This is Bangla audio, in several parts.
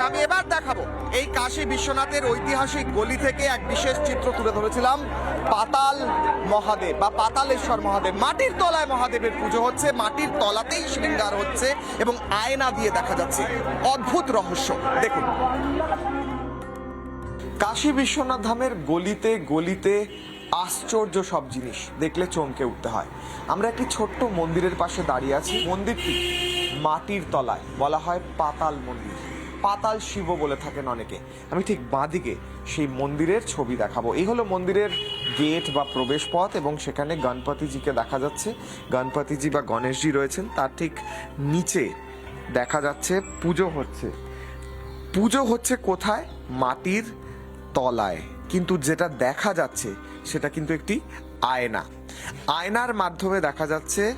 আমি এবার দেখাবো। এই কাশী বিশ্বনাথের ঐতিহাসিক গলি থেকে এক বিশেষ চিত্র তুলে ধরেছিলাম। পাতাল মহাদেব বা পাতালেশ্বর মহাদেব। মাটির তলায় মহাদেবের পুজো হচ্ছে। মাটির তলাতেই শৃঙ্গার হচ্ছে এবং আয়না দিয়ে দেখা যাচ্ছে। অদ্ভুত রহস্য। দেখুন। কাশী বিশ্বনাথ ধামের গলিতে গলিতে আশ্চর্য সব জিনিস দেখলে চমকে উঠতে হয়। আমরা একটি ছোট্ট মন্দিরের পাশে দাঁড়িয়ে আছি। মন্দিরটি মাটির তলায় বলা হয় পাতাল মন্দির। পাতাল শিব বলে থাকেন অনেকে। আমি ঠিক বাঁদিকে সেই মন্দিরের ছবি দেখাবো। এই হলো মন্দিরের গেট বা প্রবেশ পথ এবং সেখানে গণপতিজিকে দেখা যাচ্ছে। গণপতিজি বা গণেশজি রয়েছেন। তার ঠিক নিচে দেখা যাচ্ছে পুজো হচ্ছে। পুজো হচ্ছে কোথায়? মাটির তলায়। কিন্তু যেটা দেখা যাচ্ছে সেটা কিন্তু একটি আয়না। আয়নার মাধ্যমে দেখা যাচ্ছে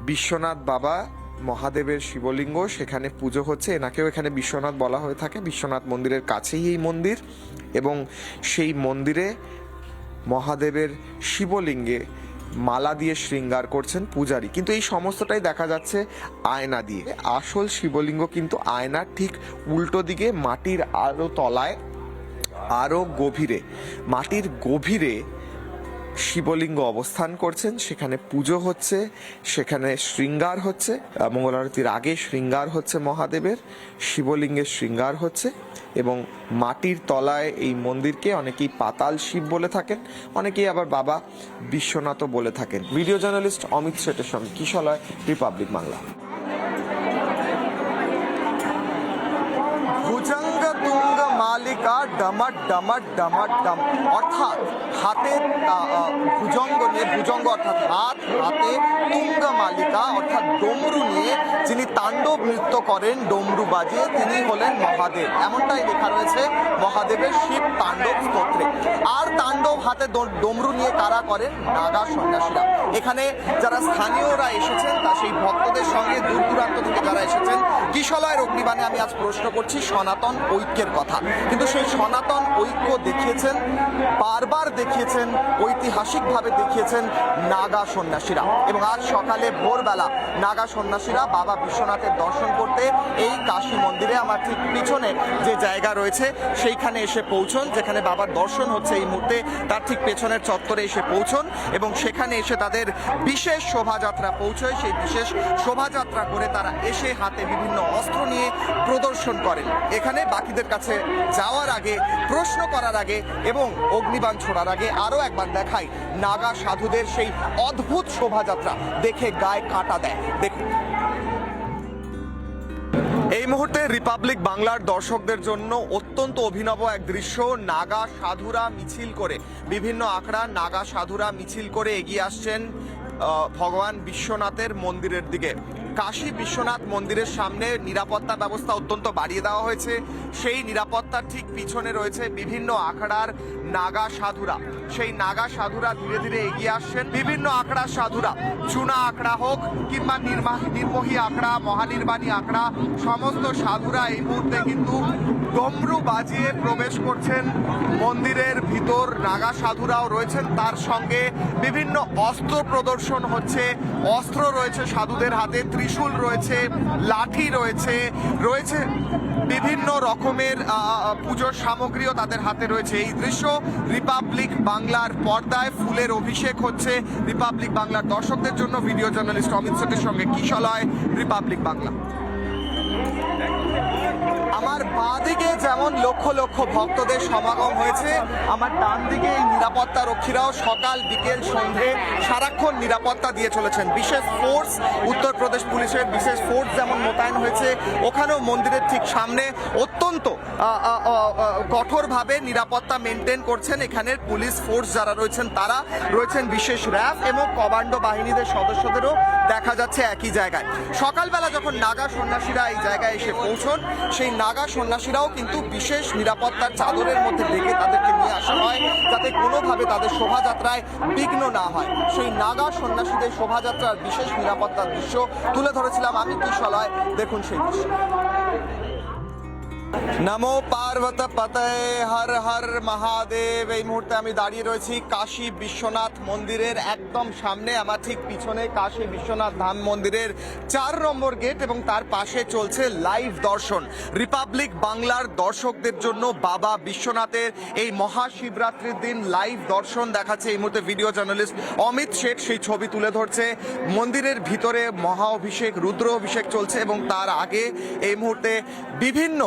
বিশ্বনাথ বাবা মহাদেবের শিবলিঙ্গ, সেখানে পুজো হচ্ছে। এনাকেও এখানে বিশ্বনাথ বলা হয়ে থাকে। বিশ্বনাথ মন্দিরের কাছেই এই মন্দির এবং সেই মন্দিরে মহাদেবের শিবলিঙ্গে মালা দিয়ে শৃঙ্গার করছেন পূজারী। কিন্তু এই সমস্তটাই দেখা যাচ্ছে আয়না দিয়ে। আসল শিবলিঙ্গ কিন্তু আয়নার ঠিক উল্টো দিকে, মাটির আরও তলায়, আরও গভীরে। মাটির গভীরে শিবলিঙ্গ অবস্থান করছেন সেখানে পুজো হচ্ছে সেখানে শৃঙ্গার হচ্ছে আহ, মঙ্গল আরতির আগে শৃঙ্গার হচ্ছে মহাদেবের শিবলিঙ্গের শৃঙ্গার হচ্ছে এবং মাটির তলায় এই মন্দিরকে অনেকেই পাতাল শিব বলে থাকেন অনেকেই আবার বাবা বিশ্বনাথও বলে থাকেন। ভিডিও জার্নালিস্ট অমিত শেটের সঙ্গে কিশলয় রিপাবলিক বাংলা। ভুজঙ্গ তুঙ্গ মালিকা ডমাট ডমাট ডম। অর্থাৎ হাতে ভুজঙ্গ নিয়ে, ভুজঙ্গ অর্থাৎ হাত, হাতে তুঙ্গ মালিকা, অর্থাৎ ডমরু নিয়ে যিনি তাণ্ডব নৃত্য করেন, ডমরু বাজিয়ে তিনি হলেন মহাদেব। এমনটাই লেখা রয়েছে মহাদেবের শিব তাণ্ডব স্তোত্রে। হাতে ডমরু নিয়ে কারা করেন? নাগা সন্ন্যাসীরা। এখানে যারা স্থানীয়রা এসেছেন, তা সেই ভক্তদের সঙ্গে দূর দূরান্ত থেকে যারা এসেছেন কিশলয়ের অগ্নিবাণে আমি আজ প্রশ্ন করছি, সনাতন ঐক্যের কথা। কিন্তু সেই সনাতন ঐক্য দেখিয়েছেন, বারবার দেখিয়েছেন, ঐতিহাসিকভাবে দেখিয়েছেন নাগা সন্ন্যাসীরা। এবং আজ সকালে ভোরবেলা নাগা সন্ন্যাসীরা বাবা বিশ্বনাথের দর্শন করতে এই কাশী মন্দিরে, আমার ঠিক পিছনে যে জায়গা রয়েছে, সেইখানে এসে পৌঁছন, যেখানে বাবার দর্শন হচ্ছে এই মুহূর্তে। তার ঠিক পেছনের চত্বরে এসে পৌঁছন এবং সেখানে এসে তাদের বিশেষ শোভাযাত্রা পৌঁছয়। সেই বিশেষ শোভাযাত্রা করে তারা এসে হাতে বিভিন্ন অস্ত্র নিয়ে প্রদর্শন করেন। এখানে বাকিদের কাছে যাওয়ার আগে, প্রশ্ন করার আগে এবং অগ্নিবাণ ছোড়ার আগে আরও একবার দেখাই নাগা সাধুদের সেই অদ্ভুত শোভাযাত্রা। দেখে গায়ে কাটা দেয়। দেখুন। এই মুহূর্তে রিপাবলিক বাংলার দর্শকদের জন্য অত্যন্ত অভিনব এক দৃশ্য, নাগা সাধুরা মিছিল করে। বিভিন্ন আখড়া নাগা সাধুরা মিছিল করে এগিয়ে আসছেন ভগবান বিশ্বনাথের মন্দিরের দিকে। কাশী বিশ্বনাথ মন্দিরের সামনে নিরাপত্তা ব্যবস্থা অত্যন্ত বাড়িয়ে দেওয়া হয়েছে। সেই নিরাপত্তার ঠিক পিছনে রয়েছে বিভিন্ন আখড়ার নাগা সাধুরা। সেই নাগা সাধুরা ধীরে ধীরে এগিয়ে আসছেন। বিভিন্ন আখড়ার সাধুরা, চুনা আখড়া হোক কিংবা নির্মা- নির্মোহী আখড়া মহানির্বাণী আখড়া সমস্ত সাধুরা এই মুহূর্তে কিন্তু ডমরু বাজিয়ে প্রবেশ করছেন মন্দিরের ভিতর। নাগা সাধুরাও রয়েছেন তার সঙ্গে। বিভিন্ন অস্ত্র প্রদর্শন হচ্ছে। অস্ত্র রয়েছে সাধুদের হাতে, ত্রিশূল রয়েছে, লাঠি রয়েছে রয়েছে বিভিন্ন রকমের পুজোর সামগ্রীও তাদের হাতে রয়েছে। এই দৃশ্য রিপাবলিক বাংলার পর্দায় ফুলের অভিষেক হচ্ছে রিপাবলিক বাংলার দর্শকদের জন্য। ভিডিও জার্নালিস্ট অমিত সেটের সঙ্গে কিশলয় রিপাবলিক বাংলা আমার বাঁদিকে যেমন লক্ষ লক্ষ ভক্তদের সমাগম হয়েছে, আমার ডান দিকে এই নিরাপত্তা রক্ষীরাও সকাল, বিকেল, সন্ধে সারাক্ষণ নিরাপত্তা দিয়ে চলেছেন। বিশেষ ফোর্স উত্তরপ্রদেশ পুলিশের বিশেষ ফোর্স যেমন মোতায়েন হয়েছে, ওখানেও মন্দিরের ঠিক সামনে অত্যন্ত কঠোরভাবে নিরাপত্তা মেনটেন করছেন এখানের পুলিশ ফোর্স যারা রয়েছেন, তারা রয়েছেন বিশেষ র্যাব এবং কমান্ডো বাহিনীদের সদস্যদেরও দেখা যাচ্ছে একই জায়গায়। সকালবেলা যখন নাগা সন্ন্যাসীরা এই জায়গায় এসে পৌঁছন, সেই নাগা সন্ন্যাসীরাও কিন্তু বিশেষ নিরাপত্তার চাদরের মধ্যে ডেকে তাদেরকে নিয়ে আসা হয়, যাতে কোনোভাবে তাদের শোভাযাত্রায় বিঘ্ন না হয়। সেই নাগা সন্ন্যাসীদের শোভাযাত্রার বিশেষ নিরাপত্তার দৃশ্য তুলে ধরেছিলাম আমি, কিশলয়। দেখুন সেই দৃশ্য। নমো পার্বত পতয়ে হর হর মহাদেব এই মুহূর্তে আমি দাঁড়িয়ে রয়েছি কাশী বিশ্বনাথ মন্দিরের একদম সামনে, আমার ঠিক পিছনে কাশী বিশ্বনাথ ধাম মন্দিরের চার নম্বর গেট এবং তার পাশে চলছে লাইভ দর্শন। রিপাবলিক বাংলার দর্শকদের জন্য বাবা বিশ্বনাথের এই মহাশিবরাত্রির দিন লাইভ দর্শন দেখাচ্ছে এই মুহূর্তে ভিডিও জার্নালিস্ট অমিত শেঠ, সেই ছবি তুলে ধরছে। মন্দিরের ভিতরে মহা অভিষেক, রুদ্র অভিষেক চলছে এবং তার আগে এই মুহূর্তে বিভিন্ন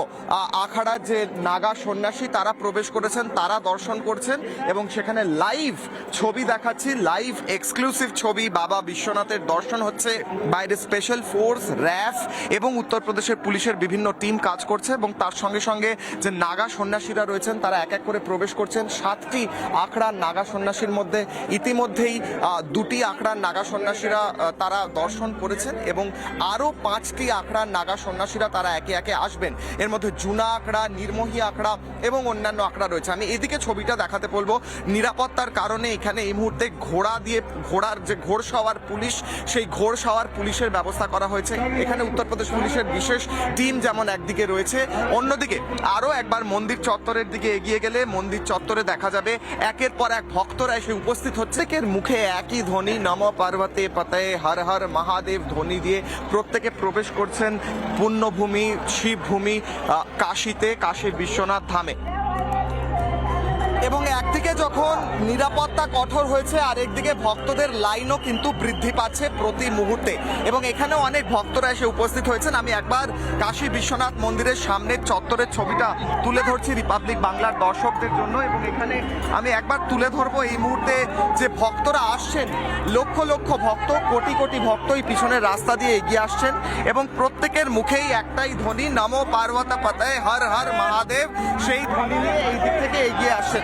আখাড়ার যে নাগা সন্ন্যাসী, তারা প্রবেশ করেছেন, তারা দর্শন করছেন এবং সেখানে লাইভ ছবি দেখাচ্ছি। লাইভ এক্সক্লুসিভ ছবি। বাবা বিশ্বনাথের দর্শন হচ্ছে বাইরে স্পেশাল ফোর্স র্যাফ এবং উত্তরপ্রদেশের পুলিশের বিভিন্ন টিম কাজ করছে এবং তার সঙ্গে সঙ্গে যে নাগা সন্ন্যাসীরা রয়েছেন, তারা এক এক করে প্রবেশ করছেন। সাতটি আখড়ার নাগা সন্ন্যাসীর মধ্যে ইতিমধ্যেই দুটি আখড়ার নাগা সন্ন্যাসীরা তারা দর্শন করেছেন এবং আরও পাঁচটি আখড়ার নাগা সন্ন্যাসীরা তারা একে একে আসবেন। এর মধ্যে জুনা আঁকড়া, নির্মোহী আঁকড়া এবং অন্যান্য আঁকড়া রয়েছে। আমি এদিকে ছবিটা দেখাতে বলব। নিরাপত্তার কারণে এখানে এই মুহূর্তে ঘোড়া দিয়ে, ঘোড়ার যে ঘোড় সওয়ার পুলিশ, সেই ঘোড় সওয়ার পুলিশের ব্যবস্থা করা হয়েছে। এখানে উত্তরপ্রদেশ পুলিশের বিশেষ টিম যেমন একদিকে রয়েছে, অন্যদিকে আরও একবার মন্দির চত্বরের দিকে এগিয়ে গেলে মন্দির চত্বরে দেখা যাবে একের পর এক ভক্তরা এসে উপস্থিত হচ্ছে। একের মুখে একই ধ্বনি, নম পার্বতে পতয়ে হর হর মহাদেব ধ্বনি দিয়ে প্রত্যেকে প্রবেশ করছেন। পুণ্যভূমি, শিবভূমি কাশীতে কাশী বিশ্বনাথ ধামে। এবং একদিকে যখন নিরাপত্তা কঠোর হয়েছে আর একদিকে ভক্তদের লাইনও কিন্তু বৃদ্ধি পাচ্ছে প্রতি মুহূর্তে। এবং এখানেও অনেক ভক্তরা এসে উপস্থিত হয়েছেন। আমি একবার কাশী বিশ্বনাথ মন্দিরের সামনের চত্বরের ছবিটা তুলে ধরছি রিপাবলিক বাংলার দর্শকদের জন্য। এবং এখানে আমি একবার তুলে ধরবো এই মুহূর্তে যে ভক্তরা আসছেন, লক্ষ লক্ষ ভক্ত, কোটি কোটি ভক্ত এই পিছনের রাস্তা দিয়ে এগিয়ে আসছেন। এবং প্রত্যেকের মুখেই একটাই ধ্বনি, নমো পার্বতা পাতায় হর হর মহাদেব। সেই ধ্বনি নিয়ে এই দিক থেকে এগিয়ে আসছেন।